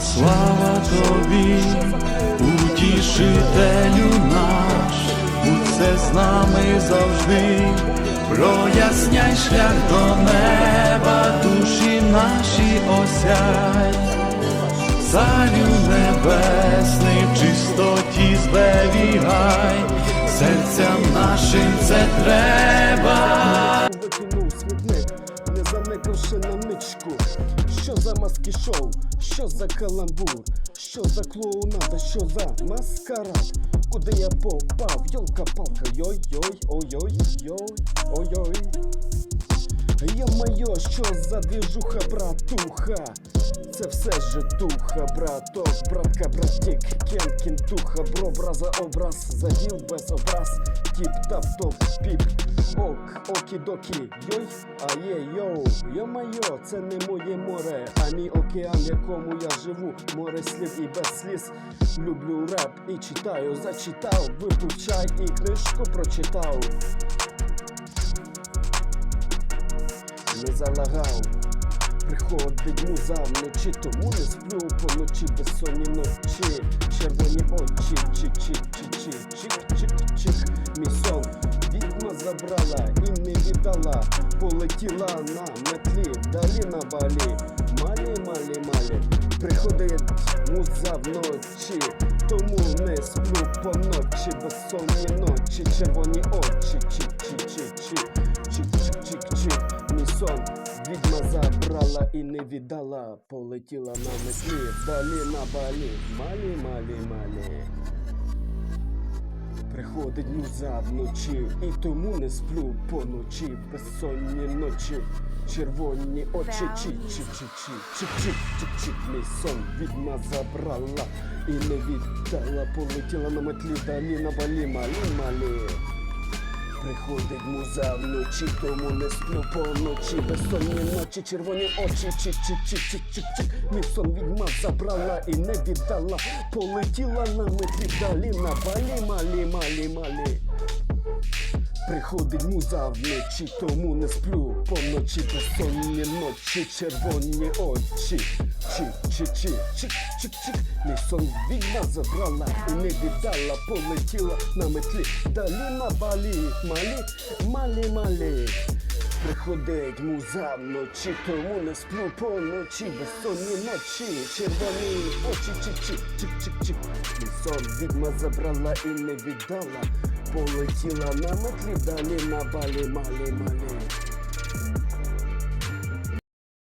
Слава, тобі, утішителю наш, будь це з нами завжди, проясняй шлях до неба, душі наші осяй, царю небесний, в чистоті зберігай, серцям нашим це треба. Що за каламбур, що за клоунада, що за маскарад? Куди я попав? Йолка-палка, йой-йой, ой-ой-йой, ой-ой. Йо-майо, що за двіжуха, братуха? Це все житуха, браток, братка, братік, кенкін, туха, бро, браза, образ, заділ без образ, тіп, тап, топ, піп, ок, окі-докі, йой, а є йоу, йо-майо, це не моє море, а мій океан, в якому я живу, море слів і без сліз. Люблю реп і читаю, зачитав, випив чай і книжку прочитав. не залагав. Приходить муза вночі, тому не сплю поночі безсонні ночі. Червоні очі, чик чик чик чик Мій сон забрала і не віддала. Полетіла на метлі, далі на балі. Малі, малі, малі. Приходить муза вночі, тому не сплю поночі, безсонні ночі, червоні очі, чик чик чик чик чик чик чик чик Мій сон відьма забрала і не віддала. Полетіла на метлі, далі на балі. Малі, малі, малі. Приходить муза вночі, і тому не сплю поночі, безсонні ночі, червоні очі, чі чі чі чі чик чик чик чик мій сон відьма забрала і не віддала, полетіла на метлі, далі на балі, малі, малі. Приходить муза вночі, тому не сплю поночі, безсонні ночі, червоні очі, чи-чи-чи-чи-чи-чик Мій сон відьма забрала і не віддала, полетіла на метлі далі на балі, малі, малі, малі. Приходить муза вночі, тому не сплю поночі, безсонні ночі, червоні очі. Чик, чик, чик, чик, чик, чик. Мій сон війна забрала і не віддала, полетіла на метлі, далі на балі, малі, малі, малі. Приходить муза вночі, тому не сплю поночі, безсонні ночі, червоні очі, чик, чик, чик, чик, чик. Мій сон відьма забрала і не віддала, полетіла на метлі, далі на балі, малі, малі.